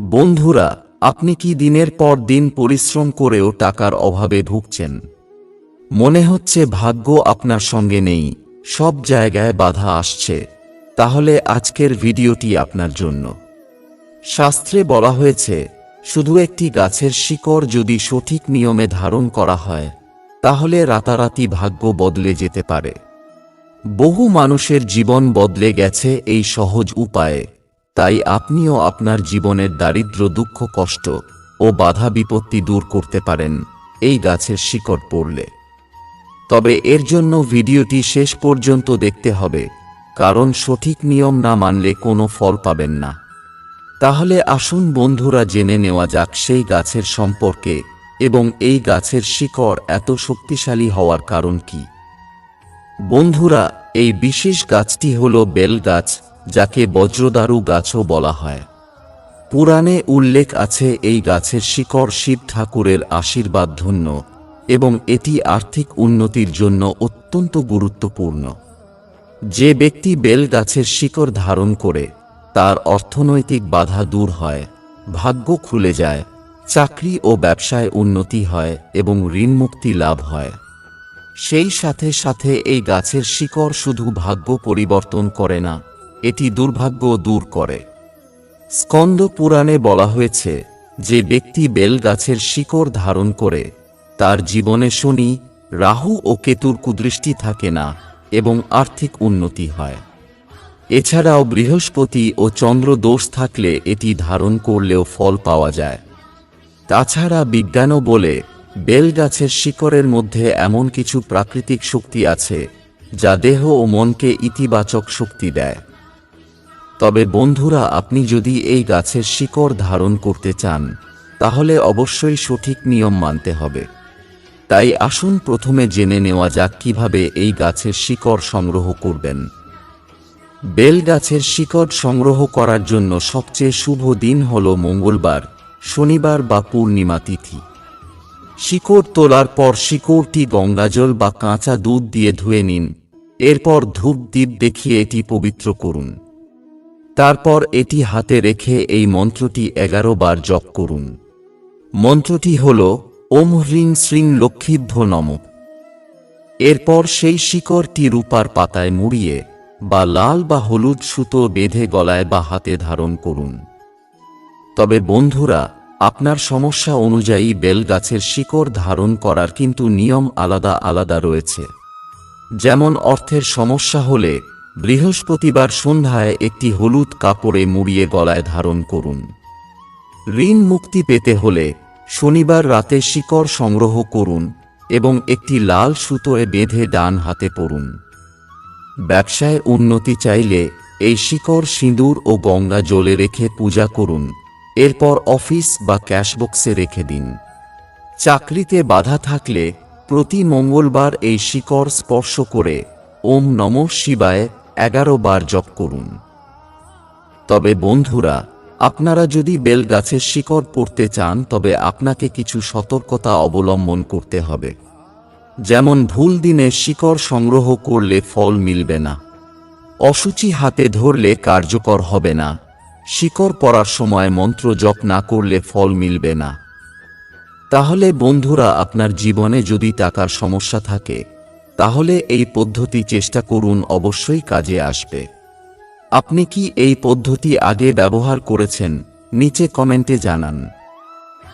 বন্ধুরা, আপনি কি দিনের পর দিন পরিশ্রম করেও টাকার অভাবে ভুগছেন? মনে হচ্ছে ভাগ্য আপনার সঙ্গে নেই, সব জায়গায় বাধা আসছে। তাহলে আজকের ভিডিওটি আপনার জন্য। শাস্ত্রে বলা হয়েছে, শুধু একটি গাছের শিকড় যদি সঠিক নিয়মে ধারণ করা হয়, তাহলে রাতারাতি ভাগ্য বদলে যেতে পারে। বহু মানুষের জীবন বদলে গেছে এই সহজ উপায়ে। তাই আপনিও আপনার জীবনের দারিদ্র্য দুঃখ, কষ্ট ও বাধা বিপত্তি দূর করতে পারেন। এই গাছের শিকড় পড়লে। তবে এর জন্য ভিডিওটি শেষ পর্যন্ত দেখতে হবে, কারণ সঠিক নিয়ম না মানলে কোনো ফল পাবেন না। তাহলে আসুন বন্ধুরা জেনে নেওয়া যাক সেই গাছের সম্পর্কে এবং এই গাছের শিকড় এত শক্তিশালী হওয়ার কারণ কি। বন্ধুরা, এই বিশেষ গাছটি হল বেল গাছ যাকে বজ্রদারু গাছও বলা হয়। পুরাণে উল্লেখ আছে এই গাছের শিকড় শিব ঠাকুরের আশীর্বাদ ধন্য এবং এটি আর্থিক উন্নতির জন্য অত্যন্ত গুরুত্বপূর্ণ। যে ব্যক্তি বেল গাছের শিকড় ধারণ করে, তার অর্থনৈতিক বাধা দূর হয়, ভাগ্য খুলে যায়, চাকরি ও ব্যবসায় উন্নতি হয় এবং ঋণমুক্তি লাভ হয়। সেই সাথে সাথে এই গাছের শিকড় শুধু ভাগ্য পরিবর্তন করে না এটি দুর্ভাগ্য দূর করে। স্কন্দ পুরাণে বলা হয়েছে, যে ব্যক্তি বেল গাছের শিকড় ধারণ করে, তার জীবনে শনি, রাহু ও কেতুর কুদৃষ্টি থাকে না এবং আর্থিক উন্নতি হয়। এছাড়াও বৃহস্পতি ও চন্দ্র দোষ থাকলে এটি ধারণ করলেও ফল পাওয়া যায়। তাছাড়া বিজ্ঞানও বলে, বেল গাছের শিকড়ের মধ্যে এমন কিছু প্রাকৃতিক শক্তি আছে, যা দেহ ও মনকে ইতিবাচক শক্তি দেয়। তবে বন্ধুরা, আপনি যদি এই গাছের শিকড় ধারণ করতে চান, তাহলে অবশ্যই সঠিক নিয়ম মানতে হবে। তাই আসুন প্রথমে জেনে নেওয়া যাক কীভাবে এই গাছের শিকড় সংগ্রহ করবেন। বেল গাছের শিকড় সংগ্রহ করার জন্য সবচেয়ে শুভ দিন হল মঙ্গলবার, শনিবার বা পূর্ণিমা তিথি। শিকড় তোলার পর শিকড়টি গঙ্গাজল বা কাঁচা দুধ দিয়ে ধুয়ে নিন, এরপর ধূপ দ্বীপ দেখিয়ে এটি পবিত্র করুন। তারপর এটি হাতে রেখে এই মন্ত্রটি এগারো বার জপ করুন। মন্ত্রটি হল, ওম হ্রিং শ্রীং লক্ষ্মীভ্য নম। এরপর সেই শিকড়টি রূপার পাতায় মুড়িয়ে বা লাল বা হলুদ সুতো বেঁধে গলায় বা হাতে ধারণ করুন। তবে বন্ধুরা, আপনার সমস্যা অনুযায়ী বেল গাছের শিকড় ধারণ করার কিন্তু নিয়ম আলাদা আলাদা রয়েছে। যেমন অর্থের সমস্যা হলে বৃহস্পতিবার সন্ধ্যায় একটি হলুদ কাপড়ে মুড়িয়ে গলায় ধারণ করুন। ঋণ মুক্তি পেতে হলে শনিবার রাতে শিকড় সংগ্রহ করুন এবং একটি লাল সুতোয় বেঁধে ডান হাতে পড়ুন। ব্যবসায় উন্নতি চাইলে এই শিকড় সিঁদুর ও গঙ্গা জলে রেখে পূজা করুন। এরপর অফিস বা ক্যাশবক্সে রেখে দিন। চাকরিতে বাধা থাকলে প্রতি মঙ্গলবার এই শিকড় স্পর্শ করে ওম নম শিবায় এগারো বার জপ করুন। তবে বন্ধুরা, আপনারা যদি বেল গাছের শিকড় পড়তে চান, তবে আপনাকে কিছু সতর্কতা অবলম্বন করতে হবে। যেমন ভুল দিনে শিকড় সংগ্রহ করলে ফল মিলবে না। অসুচি হাতে ধরলে কার্যকর হবে না। শিকড় পড়ার সময় মন্ত্র জপ না করলে ফল মিলবে না। তাহলে বন্ধুরা, আপনার জীবনে যদি টাকার সমস্যা থাকে তাহলে এই পদ্ধতি চেষ্টা করুন, অবশ্যই কাজে আসবে। আপনি কি এই পদ্ধতি আগে ব্যবহার করেছেন? নিচে কমেন্টে জানান।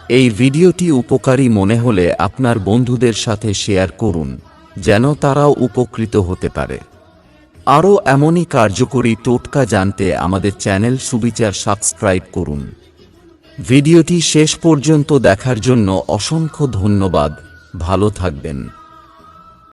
এই ভিডিওটি উপকারী মনে হলে আপনার বন্ধুদের সাথে শেয়ার করুন, যেন তারাও উপকৃত হতে পারে। আরও এমনই কার্যকরী টোটকা জানতে আমাদের চ্যানেল সুবিচার সাবস্ক্রাইব করুন। ভিডিওটি শেষ পর্যন্ত দেখার জন্য অসংখ্য ধন্যবাদ, ভালো থাকবেন।